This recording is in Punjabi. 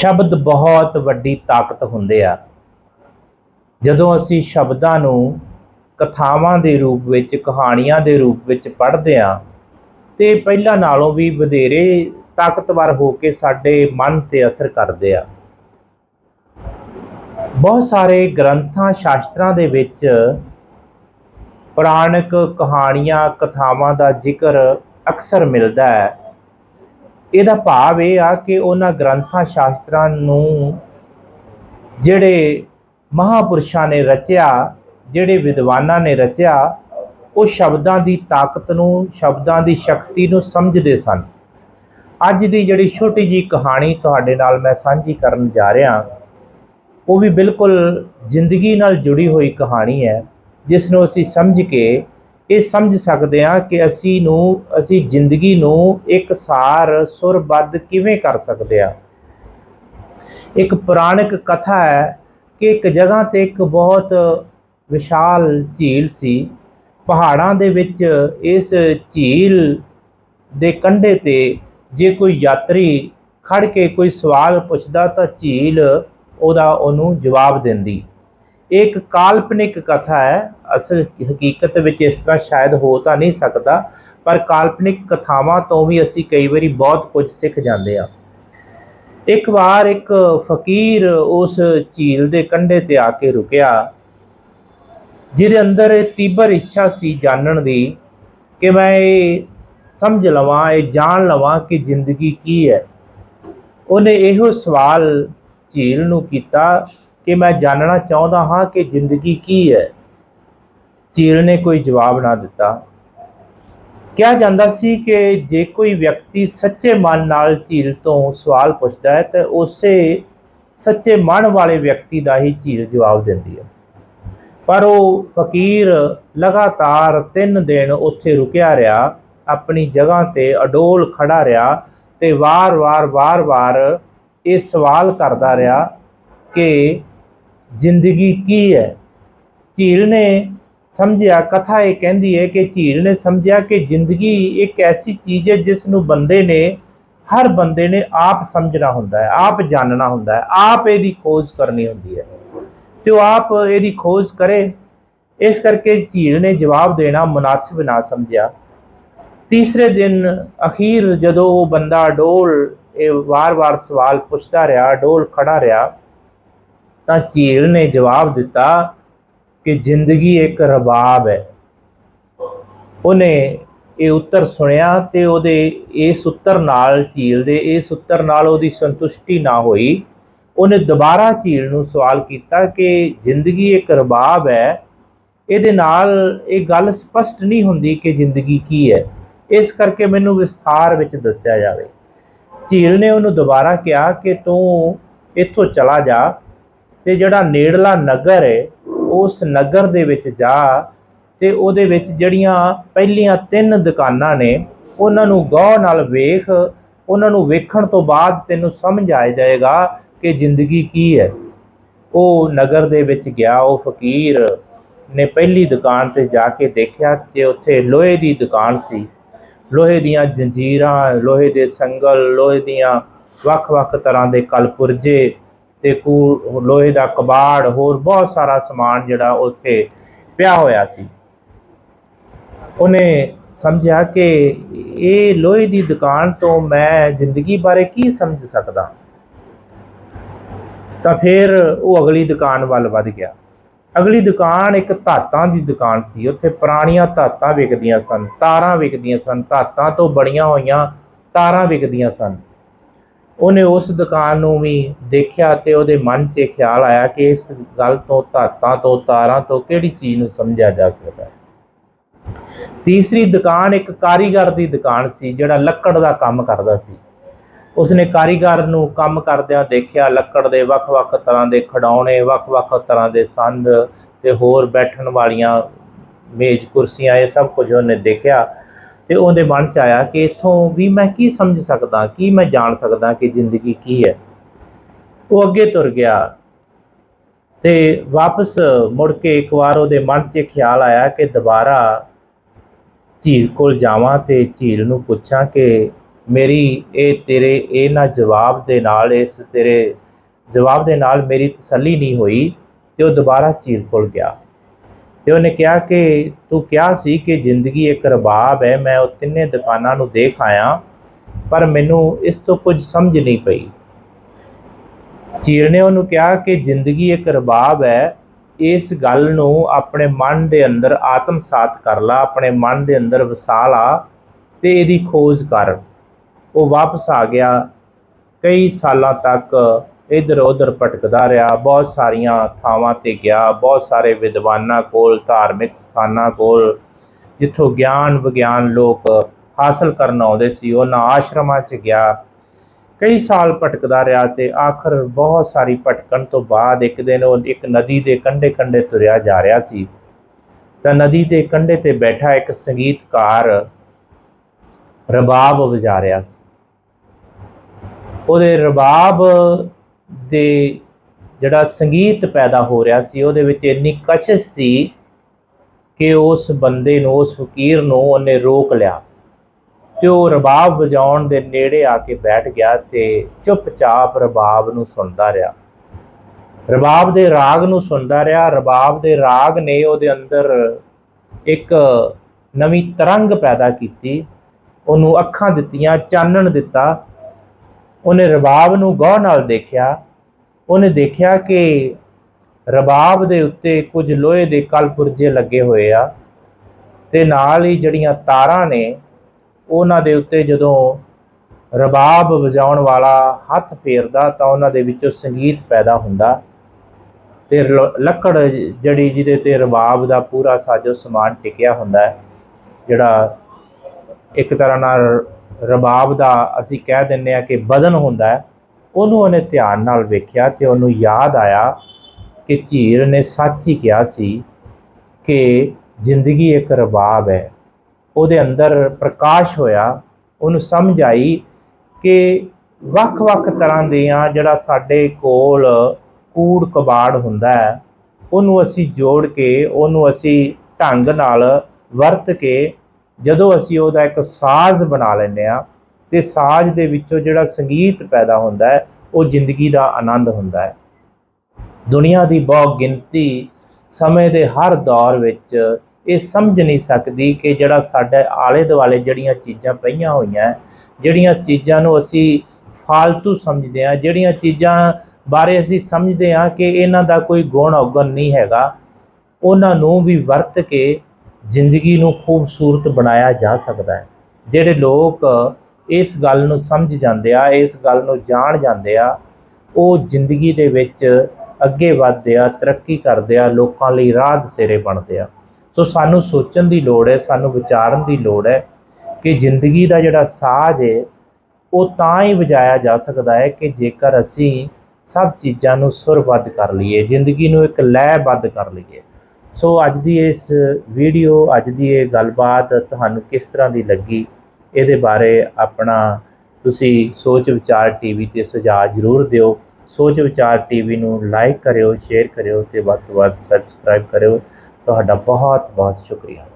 ਸ਼ਬਦ ਬਹੁਤ ਵੱਡੀ ਤਾਕਤ ਹੁੰਦੇ ਆ। ਜਦੋਂ ਅਸੀਂ ਸ਼ਬਦਾਂ ਨੂੰ ਕਥਾਵਾਂ ਦੇ ਰੂਪ ਵਿੱਚ, ਕਹਾਣੀਆਂ ਦੇ ਰੂਪ ਵਿੱਚ ਪੜ੍ਹਦੇ ਆ ਤੇ ਪਹਿਲਾਂ ਨਾਲੋਂ ਵੀ ਵਧੇਰੇ ਤਾਕਤਵਰ ਹੋ ਕੇ ਸਾਡੇ ਮਨ ਤੇ ਅਸਰ ਕਰਦੇ ਆ। ਬਹੁਤ ਸਾਰੇ ਗ੍ਰੰਥਾਂ, ਸ਼ਾਸਤਰਾਂ ਦੇ ਵਿੱਚ ਪੁਰਾਣਿਕ ਕਹਾਣੀਆਂ, ਕਥਾਵਾਂ ਦਾ ਜ਼ਿਕਰ ਅਕਸਰ ਮਿਲਦਾ ਹੈ। ਇਹਦਾ ਭਾਵ ਇਹ ਆ ਕਿ ਉਹਨਾਂ ਗ੍ਰੰਥਾਂ ਸ਼ਾਸਤਰਾਂ ਨੂੰ ਜਿਹੜੇ ਮਹਾਪੁਰਸ਼ਾਂ ਨੇ ਰਚਿਆ, ਜਿਹੜੇ ਵਿਦਵਾਨਾਂ ਨੇ ਰਚਿਆ, ਉਹ ਸ਼ਬਦਾਂ ਦੀ ਤਾਕਤ ਨੂੰ, ਸ਼ਬਦਾਂ ਦੀ ਸ਼ਕਤੀ ਨੂੰ ਸਮਝਦੇ ਸਨ। ਅੱਜ ਦੀ ਜਿਹੜੀ ਛੋਟੀ ਜੀ ਕਹਾਣੀ ਤੁਹਾਡੇ ਨਾਲ ਮੈਂ ਸਾਂਝੀ ਕਰਨ ਜਾ ਰਿਹਾ, ਉਹ ਵੀ ਬਿਲਕੁਲ ਜ਼ਿੰਦਗੀ ਨਾਲ ਜੁੜੀ ਹੋਈ ਕਹਾਣੀ ਹੈ, ਜਿਸ ਨੂੰ ਅਸੀਂ ਸਮਝ ਕੇ ਇਹ ਸਮਝ ਸਕਦੇ ਹਾਂ ਕਿ ਅਸੀਂ ਨੂੰ, ਅਸੀਂ ਜ਼ਿੰਦਗੀ ਨੂੰ ਇੱਕ ਸਾਰ ਸੁਰਬੱਧ ਕਿਵੇਂ ਕਰ ਸਕਦੇ ਹਾਂ। ਇੱਕ ਪੁਰਾਣਿਕ ਕਥਾ ਹੈ ਕਿ ਇੱਕ ਜਗ੍ਹਾ ਤੇ ਇੱਕ ਬਹੁਤ ਵਿਸ਼ਾਲ ਝੀਲ ਸੀ। ਪਹਾੜਾਂ ਦੇ ਵਿੱਚ ਇਸ ਝੀਲ ਦੇ ਕੰਢੇ ਤੇ ਜੇ ਕੋਈ ਯਾਤਰੀ ਖੜ ਕੇ ਕੋਈ ਸਵਾਲ ਪੁੱਛਦਾ ਤਾਂ ਝੀਲ ਉਹਦਾ ਉਹਨੂੰ ਜਵਾਬ ਦਿੰਦੀ। ਇਹ ਇੱਕ ਕਾਲਪਨਿਕ ਕਥਾ ਹੈ। ਅਸਲ ਹਕੀਕਤ ਵਿੱਚ ਇਸ ਤਰ੍ਹਾਂ ਸ਼ਾਇਦ ਹੋ ਤਾਂ ਨਹੀਂ ਸਕਦਾ, ਪਰ ਕਾਲਪਨਿਕ ਕਥਾਵਾਂ ਤੋਂ ਵੀ ਅਸੀਂ ਕਈ ਵਾਰੀ ਬਹੁਤ ਕੁਝ ਸਿੱਖ ਜਾਂਦੇ ਹਾਂ। ਇੱਕ ਵਾਰ ਇੱਕ ਫਕੀਰ ਉਸ ਝੀਲ ਦੇ ਕੰਢੇ ਤੇ ਆ ਕੇ ਰੁਕਿਆ, ਜਿਹਦੇ ਅੰਦਰ ਇਹ ਤੀਬਰ ਇੱਛਾ ਸੀ ਜਾਣਨ ਦੀ ਕਿ ਮੈਂ ਇਹ ਸਮਝ ਲਵਾਂ, ਇਹ ਜਾਣ ਲਵਾਂ ਕਿ ਜ਼ਿੰਦਗੀ ਕੀ ਹੈ। ਉਹਨੇ ਇਹੋ ਸਵਾਲ ਝੀਲ ਨੂੰ ਕੀਤਾ ਕਿ ਮੈਂ ਜਾਣਨਾ ਚਾਹੁੰਦਾ ਹਾਂ ਕਿ ਜ਼ਿੰਦਗੀ ਕੀ ਹੈ। ਝੀਲ ਨੇ ਕੋਈ ਜਵਾਬ ਨਾ ਦਿੱਤਾ। ਕਿਹਾ ਜਾਂਦਾ ਸੀ ਕਿ ਜੇ ਕੋਈ ਵਿਅਕਤੀ ਸੱਚੇ ਮਨ ਨਾਲ ਝੀਲ ਤੋਂ ਸਵਾਲ ਪੁੱਛਦਾ ਹੈ, ਤਾਂ ਉਸੇ ਸੱਚੇ ਮਨ ਵਾਲੇ ਵਿਅਕਤੀ ਦਾ ਹੀ ਝੀਲ ਜਵਾਬ ਦਿੰਦੀ ਹੈ। ਪਰ ਉਹ ਫਕੀਰ ਲਗਾਤਾਰ 3 ਦਿਨ ਉੱਥੇ ਰੁਕਿਆ ਰਿਹਾ, ਆਪਣੀ ਜਗ੍ਹਾ ਤੇ ਅਡੋਲ ਖੜਾ ਰਿਹਾ ਤੇ ਵਾਰ-ਵਾਰ ਵਾਰ-ਵਾਰ ਇਹ ਸਵਾਲ ਕਰਦਾ ਰਿਹਾ ਕਿ ਜ਼ਿੰਦਗੀ ਕੀ ਹੈ? ਝੀਲ ਨੇ ਸਮਝਿਆ, ਕਥਾ ਇਹ ਕਹਿੰਦੀ ਹੈ ਕਿ ਝੀਲ ਨੇ ਸਮਝਿਆ ਕਿ ਜ਼ਿੰਦਗੀ ਇੱਕ ਐਸੀ ਚੀਜ਼ ਹੈ ਜਿਸ ਨੂੰ ਬੰਦੇ ਨੇ, ਹਰ ਬੰਦੇ ਨੇ ਆਪ ਸਮਝਣਾ ਹੁੰਦਾ ਹੈ, ਆਪ ਜਾਣਨਾ ਹੁੰਦਾ ਹੈ, ਆਪ ਇਹਦੀ ਖੋਜ ਕਰਨੀ ਹੁੰਦੀ ਹੈ। ਤੇ ਉਹ ਆਪ ਇਹਦੀ ਖੋਜ ਕਰੇ। ਇਸ ਕਰਕੇ ਝੀਲ ਨੇ ਜਵਾਬ ਦੇਣਾ ਮੁਨਾਸਿਬ ਨਾ ਸਮਝਿਆ। ਤੀਸਰੇ ਦਿਨ ਅਖੀਰ ਜਦੋਂ ਉਹ ਬੰਦਾ ਡੋਲ, ਇਹ ਵਾਰ-ਵਾਰ ਸਵਾਲ ਪੁੱਛਦਾ ਰਿਹਾ, ਡੋਲ ਖੜਾ ਰਿਹਾ ਤਾਂ ਝੀਲ ਨੇ ਜਵਾਬ ਦਿੱਤਾ ਕਿ ਜ਼ਿੰਦਗੀ ਇੱਕ ਰਬਾਬ ਹੈ। ਉਹਨੇ ਇਹ ਉੱਤਰ ਸੁਣਿਆ ਤੇ ਉਹਦੇ ਇਸ ਉੱਤਰ ਨਾਲ ਝੀਲ ਦੇ ਇਸ ਉੱਤਰ ਨਾਲ ਉਹਦੀ ਸੰਤੁਸ਼ਟੀ ਨਾ ਹੋਈ। ਉਹਨੇ ਦੁਬਾਰਾ ਝੀਲ ਨੂੰ ਸਵਾਲ ਕੀਤਾ ਕਿ ਜ਼ਿੰਦਗੀ ਇੱਕ ਰਬਾਬ ਹੈ। ਇਹਦੇ ਨਾਲ ਇਹ ਗੱਲ ਸਪਸ਼ਟ ਨਹੀਂ ਹੁੰਦੀ ਕਿ ਜ਼ਿੰਦਗੀ ਕੀ ਹੈ। ਇਸ ਕਰਕੇ ਮੈਨੂੰ ਵਿਸਥਾਰ ਵਿੱਚ ਦੱਸਿਆ ਜਾਵੇ। ਝੀਲ ਨੇ ਉਹਨੂੰ ਦੁਬਾਰਾ ਕਿਹਾ ਕਿ ਤੂੰ ਇੱਥੋਂ ਚਲਾ ਜਾ। ਤੇ ਜਿਹੜਾ ਨੇੜਲਾ ਨਗਰ ਹੈ ਉਸ ਨਗਰ ਦੇ ਵਿੱਚ ਜਾ ਤੇ ਉਹਦੇ ਵਿੱਚ ਜਿਹੜੀਆਂ ਪਹਿਲੀਆਂ ਤਿੰਨ ਦੁਕਾਨਾਂ ਨੇ, ਉਹਨਾਂ ਨੂੰ ਗੌਰ ਨਾਲ ਵੇਖ, ਉਹਨਾਂ ਨੂੰ ਵੇਖਣ ਤੋਂ ਬਾਅਦ ਤੈਨੂੰ ਸਮਝ ਆ ਜਾਏਗਾ ਕਿ ਜ਼ਿੰਦਗੀ ਕੀ ਹੈ ਉਹ ਨਗਰ ਦੇ ਵਿੱਚ ਗਿਆ, ਉਹ ਫਕੀਰ ਨੇ ਪਹਿਲੀ ਦੁਕਾਨ ਤੇ ਜਾ ਕੇ ਦੇਖਿਆ ਤੇ ਉੱਥੇ ਲੋਹੇ ਦੀ ਦੁਕਾਨ ਸੀ। ਲੋਹੇ ਦੀਆਂ ਜੰਜੀਰਾਂ, ਲੋਹੇ ਦੇ ਸੰਗਲ, ਲੋਹੇ ਦੀਆਂ ਵੱਖ-ਵੱਖ ਤਰ੍ਹਾਂ ਦੇ ਕਲਪੁਰਜੇ ਤੇ ਕੂ ਲੋਹੇ ਦਾ ਕਬਾੜ, ਹੋਰ ਬਹੁਤ ਸਾਰਾ ਸਮਾਨ ਜਿਹੜਾ ਉੱਥੇ ਪਿਆ ਹੋਇਆ ਸੀ। ਉਹਨੇ ਸਮਝਿਆ ਕਿ ਇਹ ਲੋਹੇ ਦੀ ਦੁਕਾਨ ਤੋਂ ਮੈਂ ਜ਼ਿੰਦਗੀ ਬਾਰੇ ਕੀ ਸਮਝ ਸਕਦਾ? ਤਾਂ ਫਿਰ ਉਹ ਅਗਲੀ ਦੁਕਾਨ ਵੱਲ ਵੱਧ ਗਿਆ। ਅਗਲੀ ਦੁਕਾਨ ਇੱਕ ਧਾਤਾਂ ਦੀ ਦੁਕਾਨ ਸੀ। ਉੱਥੇ ਪੁਰਾਣੀਆਂ ਧਾਤਾਂ ਵਿਕਦੀਆਂ ਸਨ, ਤਾਰਾਂ ਵਿਕਦੀਆਂ ਸਨ, ਧਾਤਾਂ ਤੋਂ ਬਣੀਆਂ ਹੋਈਆਂ ਤਾਰਾਂ ਵਿਕਦੀਆਂ ਸਨ। ਉਹਨੇ ਉਸ ਦੁਕਾਨ ਨੂੰ ਵੀ ਦੇਖਿਆ ਤੇ ਉਹਦੇ ਮਨ 'ਚ ਇਹ ਖਿਆਲ ਆਇਆ ਕਿ ਇਸ ਗੱਲ ਤੋਂ ਧਾਤਾਂ ਤੋਂ, ਤਾਰਾਂ ਤੋਂ ਕਿਹੜੀ ਚੀਜ਼ ਨੂੰ ਸਮਝਿਆ ਜਾ ਸਕਦਾ ਹੈ। ਤੀਸਰੀ ਦੁਕਾਨ ਇੱਕ ਕਾਰੀਗਰ ਦੀ ਦੁਕਾਨ ਸੀ, ਜਿਹੜਾ ਲੱਕੜ ਦਾ ਕੰਮ ਕਰਦਾ ਸੀ। ਉਸਨੇ ਕਾਰੀਗਰ ਨੂੰ ਕੰਮ ਕਰਦਿਆਂ ਦੇਖਿਆ, ਲੱਕੜ ਦੇ ਵੱਖ-ਵੱਖ ਤਰ੍ਹਾਂ ਦੇ ਖਿਡੌਣੇ, ਵੱਖ-ਵੱਖ ਤਰ੍ਹਾਂ ਦੇ ਸੰਦ ਤੇ ਹੋਰ ਬੈਠਣ ਵਾਲੀਆਂ ਮੇਜ਼, ਕੁਰਸੀਆਂ, ਇਹ ਸਭ ਕੁਝ ਉਹਨੇ ਦੇਖਿਆ। ਤੇ ਉਹਦੇ ਮਨ 'ਚ ਆਇਆ ਕਿ ਇਥੋਂ ਵੀ ਮੈਂ ਕੀ ਸਮਝ ਸਕਦਾ, ਕੀ ਮੈਂ ਜਾਣ ਸਕਦਾ ਕਿ ਜ਼ਿੰਦਗੀ ਕੀ ਹੈ। ਉਹ ਅੱਗੇ ਤੁਰ ਗਿਆ ਤੇ ਵਾਪਸ ਮੁੜ ਕੇ ਇੱਕ ਵਾਰ ਉਹਦੇ ਮਨ 'ਚ ਖਿਆਲ ਆਇਆ ਕਿ ਦੁਬਾਰਾ ਝੀਲ ਕੋਲ ਜਾਵਾਂ ਤੇ ਝੀਲ ਨੂੰ ਪੁੱਛਾਂ ਕਿ ਮੇਰੀ ਇਹ ਤੇਰੇ ਇਹਨਾਂ ਜਵਾਬ ਦੇ ਨਾਲ, ਇਸ ਤੇਰੇ ਜਵਾਬ ਦੇ ਨਾਲ ਮੇਰੀ ਤਸੱਲੀ ਨਹੀਂ ਹੋਈ ਤੇ ਉਹ ਦੁਬਾਰਾ ਝੀਲ ਕੋਲ ਗਿਆ। ਤੇ ਉਹਨੇ ਕਿਹਾ ਕਿ ਤੂੰ ਕਿਹਾ ਸੀ ਕਿ ਜ਼ਿੰਦਗੀ ਇੱਕ ਰਬਾਬ ਹੈ, ਮੈਂ ਉਹ ਤਿੰਨੇ ਦੁਕਾਨਾਂ ਨੂੰ ਦੇਖ ਆਇਆ, ਪਰ ਮੈਨੂੰ ਇਸ ਤੋਂ ਕੁਝ ਸਮਝ ਨਹੀਂ ਪਈ। ਚੀਰ ਨੇ ਉਹਨੂੰ ਕਿਹਾ ਕਿ ਜ਼ਿੰਦਗੀ ਇੱਕ ਰਬਾਬ ਹੈ, ਇਸ ਗੱਲ ਨੂੰ ਆਪਣੇ ਮਨ ਦੇ ਅੰਦਰ ਆਤਮਸਾਤ ਕਰ ਲਾ, ਆਪਣੇ ਮਨ ਦੇ ਅੰਦਰ ਵਸਾ ਲਾ ਤੇ ਇਹਦੀ ਖੋਜ ਕਰ। ਉਹ ਵਾਪਸ ਆ ਗਿਆ। ਕਈ ਸਾਲਾਂ ਤੱਕ ਇੱਧਰ ਉੱਧਰ ਭਟਕਦਾ ਰਿਹਾ, ਬਹੁਤ ਸਾਰੀਆਂ ਥਾਵਾਂ ਤੇ ਗਿਆ, ਬਹੁਤ ਸਾਰੇ ਵਿਦਵਾਨਾਂ ਕੋਲ, ਧਾਰਮਿਕ ਸਥਾਨਾਂ ਕੋਲ, ਜਿੱਥੋਂ ਗਿਆਨ ਵਿਗਿਆਨ ਲੋਕ ਹਾਸਲ ਕਰਨ ਆਉਂਦੇ ਸੀ, ਉਹਨਾਂ ਆਸ਼ਰਮਾਂ 'ਚ ਗਿਆ। ਕਈ ਸਾਲ ਭਟਕਦਾ ਰਿਹਾ ਤੇ ਆਖਰ ਬਹੁਤ ਸਾਰੀ ਭਟਕਣ ਤੋਂ ਬਾਅਦ ਇੱਕ ਦਿਨ ਉਹ ਇੱਕ ਨਦੀ ਦੇ ਕੰਢੇ ਕੰਢੇ ਤੁਰਿਆ ਜਾ ਰਿਹਾ ਸੀ। ਤਾਂ ਨਦੀ ਦੇ ਕੰਢੇ ਤੇ ਬੈਠਾ ਇੱਕ ਸੰਗੀਤਕਾਰ ਰਬਾਬ ਵਜਾ ਰਿਹਾ ਸੀ। ਉਹਦੇ ਰਬਾਬ ਦੇ ਜਿਹੜਾ ਸੰਗੀਤ ਪੈਦਾ ਹੋ ਰਿਹਾ ਸੀ, ਉਹਦੇ ਵਿੱਚ ਇੰਨੀ ਕਸ਼ਿਸ਼ ਸੀ ਕਿ ਉਸ ਬੰਦੇ ਨੂੰ, ਉਸ ਫਕੀਰ ਨੂੰ ਉਹਨੇ ਰੋਕ ਲਿਆ। ਤੇ ਉਹ ਰਬਾਬ ਵਜਾਉਣ ਦੇ ਨੇੜੇ ਆ ਕੇ ਬੈਠ ਗਿਆ ਤੇ ਚੁੱਪਚਾਪ ਰਬਾਬ ਨੂੰ ਸੁਣਦਾ ਰਿਹਾ। ਰਬਾਬ ਦੇ ਰਾਗ ਨੂੰ ਸੁਣਦਾ ਰਿਹਾ। ਰਬਾਬ ਦੇ ਰਾਗ ਨੇ ਉਹਦੇ ਅੰਦਰ ਇੱਕ ਨਵੀਂ ਤਰੰਗ ਪੈਦਾ ਕੀਤੀ। ਉਹਨੂੰ ਅੱਖਾਂ ਦਿੱਤੀਆਂ, ਚਾਨਣ ਦਿੱਤਾ। ਉਹਨੇ ਰਬਾਬ ਨੂੰ ਗੌਰ ਨਾਲ ਦੇਖਿਆ। ਉਹਨੇ ਦੇਖਿਆ ਕਿ ਰਬਾਬ ਦੇ ਉੱਤੇ ਕੁਝ ਲੋਹੇ ਦੇ ਕਲਪੁਰਜੇ ਲੱਗੇ ਹੋਏ ਆ ਤੇ ਨਾਲ ਹੀ ਜਿਹੜੀਆਂ ਤਾਰਾਂ ਨੇ, ਉਹਨਾਂ ਦੇ ਉੱਤੇ ਜਦੋਂ ਰਬਾਬ ਵਜਾਉਣ ਵਾਲਾ ਹੱਥ ਫੇਰਦਾ ਤਾਂ ਉਹਨਾਂ ਦੇ ਵਿੱਚੋਂ ਸੰਗੀਤ ਪੈਦਾ ਹੁੰਦਾ ਤੇ ਲ- ਲੱਕੜ ਜਿਹੜੀ ਜਿਹਦੇ ਤੇ ਰਬਾਬ ਦਾ ਪੂਰਾ ਸਾਜੋ ਸਮਾਨ ਟਿਕਿਆ ਹੁੰਦਾ ਹੈ, ਜਿਹੜਾ ਇੱਕ ਤਰ੍ਹਾਂ ਨਾਲ ਰਬਾਬ ਦਾ ਅਸੀਂ ਕਹਿ ਦਿੰਨੇ ਆ ਕਿ ਬਦਨ ਹੁੰਦਾ ਉਹਨੂੰ ਉਹਨੇ ਧਿਆਨ ਨਾਲ ਵੇਖਿਆ ਤੇ ਉਹਨੂੰ ਯਾਦ ਆਇਆ ਕਿ ਝੀਰ ਨੇ ਸੱਚ ਹੀ ਕਿਹਾ ਸੀ ਕਿ ਜ਼ਿੰਦਗੀ ਇੱਕ ਰਬਾਬ ਹੈ। ਉਹਦੇ ਅੰਦਰ ਪ੍ਰਕਾਸ਼ ਹੋਇਆ, ਉਹਨੂੰ ਸਮਝ ਆਈ ਕਿ ਵੱਖ-ਵੱਖ ਤਰ੍ਹਾਂ ਦੀਆਂ ਜਿਹੜਾ ਸਾਡੇ ਕੋਲ ਕੂੜ ਕਬਾੜ ਹੁੰਦਾ ਹੈ, ਉਹਨੂੰ ਅਸੀਂ ਜੋੜ ਕੇ, ਉਹਨੂੰ ਅਸੀਂ ਢੰਗ ਨਾਲ ਵਰਤ ਕੇ ਜਦੋਂ ਅਸੀਂ ਉਹਦਾ ਇੱਕ ਸਾਜ਼ ਬਣਾ ਲੈਂਦੇ ਆ ਤੇ ਸਾਜ਼ ਦੇ ਵਿੱਚੋਂ ਜਿਹੜਾ ਸੰਗੀਤ ਪੈਦਾ ਹੁੰਦਾ ਹੈ, ਉਹ ਜ਼ਿੰਦਗੀ ਦਾ ਆਨੰਦ ਹੁੰਦਾ ਹੈ। ਦੁਨੀਆ ਦੀ ਬਹੁਤ ਗਿਣਤੀ ਸਮੇਂ ਦੇ ਹਰ ਦੌਰ ਵਿੱਚ ਇਹ ਸਮਝ ਨਹੀਂ ਸਕਦੀ ਕਿ ਜਿਹੜਾ ਸਾਡੇ ਆਲੇ ਦੁਆਲੇ ਜਿਹੜੀਆਂ ਚੀਜ਼ਾਂ ਪਈਆਂ ਹੋਈਆਂ, ਜਿਹੜੀਆਂ ਚੀਜ਼ਾਂ ਨੂੰ ਅਸੀਂ ਫਾਲਤੂ ਸਮਝਦੇ ਹਾਂ, ਜਿਹੜੀਆਂ ਚੀਜ਼ਾਂ ਬਾਰੇ ਅਸੀਂ ਸਮਝਦੇ ਹਾਂ ਕਿ ਇਹਨਾਂ ਦਾ ਕੋਈ ਗੁਣ ਔਗਣ ਨਹੀਂ ਹੈਗਾ, ਉਹਨਾਂ ਨੂੰ ਵੀ ਵਰਤ ਕੇ ਜ਼ਿੰਦਗੀ ਨੂੰ ਖੂਬਸੂਰਤ ਬਣਾਇਆ ਜਾ ਸਕਦਾ ਹੈ। ਜਿਹੜੇ ਲੋਕ ਇਸ ਗੱਲ ਨੂੰ ਸਮਝ ਜਾਂਦੇ ਆ, ਇਸ ਗੱਲ ਨੂੰ ਜਾਣ ਜਾਂਦੇ ਆ, ਉਹ ਜ਼ਿੰਦਗੀ ਦੇ ਵਿੱਚ ਅੱਗੇ ਵਧਦੇ ਆ, ਤਰੱਕੀ ਕਰਦੇ ਆ, ਲੋਕਾਂ ਲਈ ਰਾਹ ਦਸੇਰੇ ਬਣਦੇ ਆ। ਸੋ ਸਾਨੂੰ ਸੋਚਣ ਦੀ ਲੋੜ ਹੈ, ਸਾਨੂੰ ਵਿਚਾਰਨ ਦੀ ਲੋੜ ਹੈ ਕਿ ਜ਼ਿੰਦਗੀ ਦਾ ਜਿਹੜਾ ਸਾਜ਼ ਹੈ ਉਹ ਤਾਂ ਹੀ ਵਜਾਇਆ ਜਾ ਸਕਦਾ ਹੈ ਕਿ ਜੇਕਰ ਅਸੀਂ ਸਭ ਚੀਜ਼ਾਂ ਨੂੰ ਸੁਰਬੱਧ ਕਰ ਲਈਏ, ਜ਼ਿੰਦਗੀ ਨੂੰ ਇੱਕ ਲੈਅਬੱਧ ਕਰ ਲਈਏ। ਸੋ ਅੱਜ ਦੀ ਇਸ ਵੀਡੀਓ, ਅੱਜ ਦੀ ਇਹ ਗੱਲਬਾਤ ਤੁਹਾਨੂੰ ਕਿਸ ਤਰ੍ਹਾਂ ਦੀ ਲੱਗੀ? ਇਹਦੇ ਬਾਰੇ ਆਪਣਾ ਤੁਸੀਂ ਸੋਚ ਵਿਚਾਰ ਟੀਵੀ ਤੇ ਸੁਝਾਅ ਜ਼ਰੂਰ ਦਿਓ। ਸੋਚ ਵਿਚਾਰ ਟੀਵੀ ਨੂੰ ਲਾਈਕ ਕਰਿਓ ਸ਼ੇਅਰ ਕਰਿਓ ਤੇ ਵੱਧ ਤੋਂ ਵੱਧ ਸਬਸਕ੍ਰਾਈਬ ਕਰਿਓ। ਤੁਹਾਡਾ ਬਹੁਤ ਬਹੁਤ ਸ਼ੁਕਰੀਆ।